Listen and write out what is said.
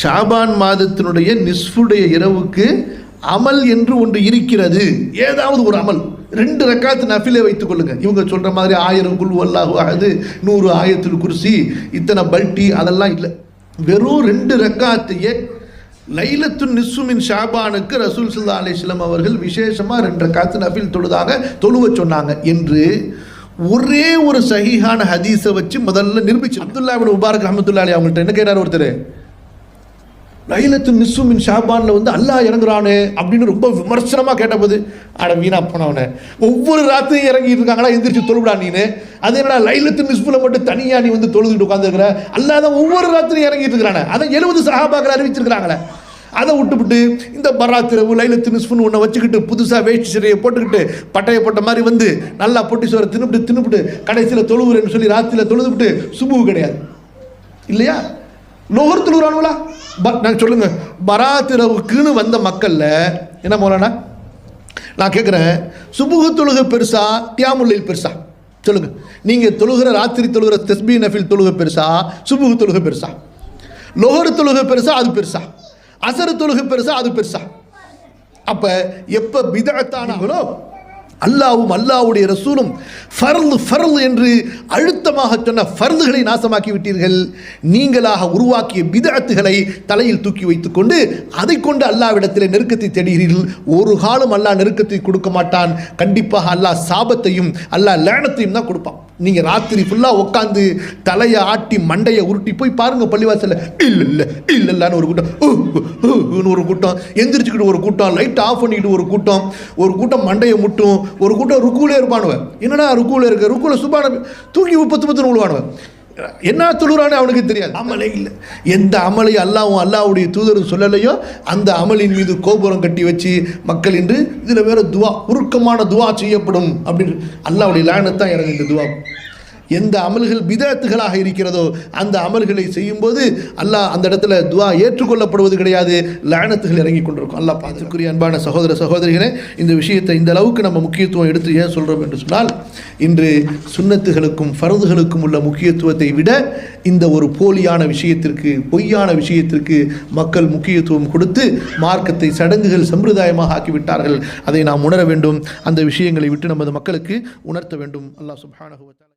ஷாபான் மாதத்தினுடைய நிஸ்ஃபுடைய இரவுக்கு அமல் என்று ஒன்று இருக்கிறது. ஏதாவது ஒரு அமல். ரெண்டு ரக்காத்து நஃபிலே வைத்துக் கொள்ளுங்க. இவங்க சொல்ற மாதிரி ஆயிரம் குல் வல்லாஹு நூறு ஆயிரத்தில் குருசி இத்தனை பல்ட்டி அதெல்லாம் இல்லை. வெறும் ரெண்டு ரக்காத்தையே லைலத்துன் நிஸ்ஸுமின் ஷாபானுக்கு ரசூல் சுல்லா அலிஸ்லாம் அவர்கள் விசேஷமாக ரெண்டு ரக்காத்து நஃபில் தொழுதாக தொழுவ சொன்னாங்க என்று ஒரே ஒரு சகிஹான ஹதீஸை வச்சு முதல்ல நிரூபிச்சு. அப்துல்லா இப்னு முபாரக் அஹமதுல்லா அலி அவங்கள்ட்ட என்ன கேட்டார் ஒருத்தர்? லைலத்து நிஸ்ஸுமின் ஷாபானில் வந்து அல்லாஹ் இறங்குறானே அப்படின்னு ரொம்ப விமர்சனமாக கேட்டபோது அட வீணா போனவனே ஒவ்வொரு ராத்திரியும் இறங்கிட்டு இருக்காங்களா? எந்திரிச்சு தொழுவிடா நீனு. அது என்னடா லைலத்து நிஸ்புல மட்டும் தனியாக நீ வந்து தொழுதுட்டு உட்காந்துருக்குற அல்லாத ஒவ்வொரு ராத்திரியும் இறங்கிட்டு இருக்கிறானே. அதை எழுபது சஹாபாக்கள் அறிவிச்சிருக்கிறாங்களே. அதை விட்டுவிட்டு இந்த பராத்திரவு லைலத்து நிஸ்புன்னு ஒன்றை வச்சுக்கிட்டு புதுசாக வேஷ்டி சிறையை போட்டுக்கிட்டு பட்டையை போட்ட மாதிரி வந்து நல்லா பொட்டி சோரை தின்னுபிட்டு தின்னுபிட்டு கடைசியில் தொழுவுறேன்னு சொல்லி ராத்திரியில் தொழுதுபிட்டு சுபுவு கிடையாது. இல்லையா? லோகர் தொழுகிறானுங்களா நாங்கள் சொல்லுங்க. பராத்திரவுக்குன்னு வந்த மக்கள்ல என்ன மோலானா? நான் கேட்குறேன் சுபுகு தொழுகை பெருசா தியாமுல்லையில் பெருசா? சொல்லுங்க. நீங்கள் தொழுகிற ராத்திரி தொழுகிற தஸ்பி நஃபில் தொழுகை பெருசா சுபுகு தொழுகை பெருசா? லோகர் தொழுகை பெருசா அது பெருசா? அசரு தொழுகை பெருசா அது பெருசா? அப்ப எப்ப பிதத்தானாங்களோ அல்லாவும் அல்லாவுடைய ரசூலும் ஃபர்லு ஃபர்லு என்று அழுத்தமாக சொன்ன ஃபர்லுகளை நாசமாக்கி விட்டீர்கள். நீங்களாக உருவாக்கிய விதத்துகளை தலையில் தூக்கி வைத்துக்கொண்டு அதை கொண்டு அல்லாவிடத்தில் நெருக்கத்தை தேடுகிறீர்கள். ஒரு காலம் அல்லாஹ் நெருக்கத்தை கொடுக்க மாட்டான். கண்டிப்பாக அல்லாஹ் சாபத்தையும் அல்லாஹ் லேனத்தையும் தான் கொடுப்பான். நீங்கள் ராத்திரி ஃபுல்லாக உட்காந்து தலையை ஆட்டி மண்டையை உருட்டி போய் பாருங்க பள்ளிவாசலில். இல்லை இல்லை இல்லை இல்லைன்னு ஒரு கூட்டம். "உ, ஒரு கூட்டம். எந்திரிச்சுக்கிட்டு ஒரு கூட்டம். லைட் ஆஃப் பண்ணிக்கிட்டு ஒரு கூட்டம். ஒரு கூட்டம் மண்டையை முட்டும். ஒரு கூட்டம் ருக்குலே இருப்பானுவன். என்னடா ருக்குவில் இருக்க? ருக்குவில் சுபான தூக்கி பத்து பத்து விழுவானுவன் என்ன தொழுறானே அவனுக்கு தெரியாது. அமலே இல்லை. எந்த அமலை அல்லாவும் அல்லாவுடைய தூதரும் சொல்லலையோ அந்த அமலின் மீது கோபுரம் கட்டி வச்சு மக்கள் இன்று இதில் வேற துவா உருக்கமான துவா செய்யப்படும் அப்படின்னு. அல்லாவுடைய லானத்தான் இறங்கு இந்த துவா. எந்த அமல்கள் பிதத்துகளாக இருக்கிறதோ அந்த அமல்களை செய்யும்போது அல்லாஹ் அந்த இடத்துல துவா ஏற்றுக்கொள்ளப்படுவது கிடையாது. லானத்துகள் இறங்கி கொண்டிருக்கும். அல்லாஹ் பார்த்துக்குரிய அன்பான சகோதர சகோதரிகளே இந்த விஷயத்தை இந்த அளவுக்கு நம்ம முக்கியத்துவம் எடுத்து ஏன் சொல்கிறோம் என்று சொன்னால் இன்று சுன்னத்துகளுக்கும் ஃபரதுகளுக்கும் உள்ள முக்கியத்துவத்தை விட இந்த ஒரு போலியான விஷயத்திற்கு பொய்யான விஷயத்திற்கு மக்கள் முக்கியத்துவம் கொடுத்து மார்க்கத்தை சடங்குகள் சம்பிரதாயமாக ஆக்கிவிட்டார்கள். அதை நாம் உணர வேண்டும். அந்த விஷயங்களை விட்டு நமது மக்களுக்கு உணர்த்த வேண்டும். அல்லாஹ் தஆலா